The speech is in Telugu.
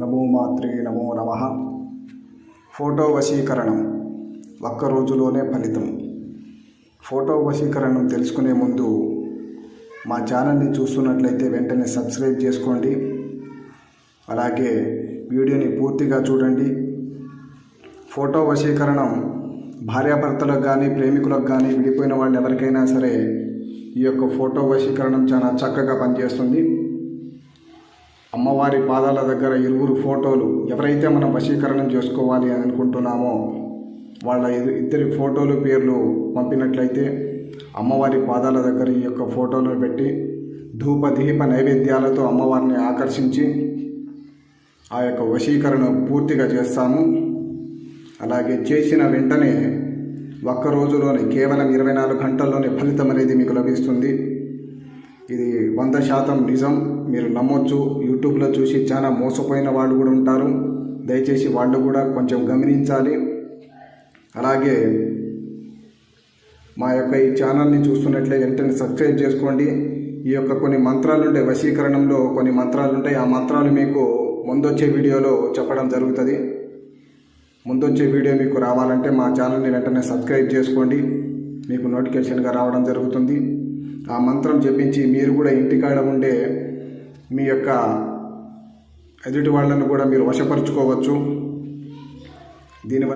నమో మాత్రే నమో నమ. ఫోటో వశీకరణం ఒక్క రోజులోనే ఫలితం. ఫోటో వశీకరణం తెలుసుకునే ముందు మా ఛానల్ని చూస్తున్నట్లయితే వెంటనే సబ్స్క్రైబ్ చేసుకోండి. అలాగే వీడియోని పూర్తిగా చూడండి. ఫోటో వశీకరణం భార్యాభర్తలకు కానీ ప్రేమికులకు కానీ విడిపోయిన వాళ్ళు ఎవరికైనా సరే ఈ యొక్క ఫోటో వశీకరణం చాలా చక్కగా పనిచేస్తుంది. అమ్మవారి పాదాల దగ్గర ఇరువురు ఫోటోలు ఎవరైతే మనం వశీకరణం చేసుకోవాలి అని అనుకుంటున్నామో వాళ్ళ ఇద్దరి ఫోటోలు పేర్లు పంపినట్లయితే అమ్మవారి పాదాల దగ్గర ఈ యొక్క ఫోటోలను పెట్టి ధూప దీప నైవేద్యాలతో అమ్మవారిని ఆకర్షించి ఆ యొక్క వశీకరణ పూర్తిగా చేస్తాము. అలాగే చేసిన వెంటనే ఒక్క రోజులోనే కేవలం ఇరవై నాలుగు గంటల్లోనే ఫలితం అనేది మీకు లభిస్తుంది. ఇది వంద శాతం నిజం. మీరు నమ్మొచ్చు. యూట్యూబ్లో చూసి చాలా మోసపోయిన వాళ్ళు కూడా ఉంటారు. దయచేసి వాళ్ళు కూడా కొంచెం గమనించాలి. అలాగే మా యొక్క ఈ ఛానల్ని చూస్తున్నట్లే వెంటనే సబ్స్క్రైబ్ చేసుకోండి. ఈ యొక్క కొన్ని మంత్రాలు ఉంటాయి వశీకరణంలో కొన్ని మంత్రాలు ఉంటాయి. ఆ మంత్రాలు మీకు ముందొచ్చే వీడియోలో చెప్పడం జరుగుతుంది. ముందొచ్చే వీడియో మీకు రావాలంటే మా ఛానల్ని వెంటనే సబ్స్క్రైబ్ చేసుకోండి. మీకు నోటిఫికేషన్గా రావడం జరుగుతుంది. ఆ మంత్రం చెప్పించి మీరు కూడా ఇంటికాడ ఉండే మీ యొక్క ఎదుటి వాళ్ళను కూడా మీరు వశపరుచుకోవచ్చు. దీనివల్ల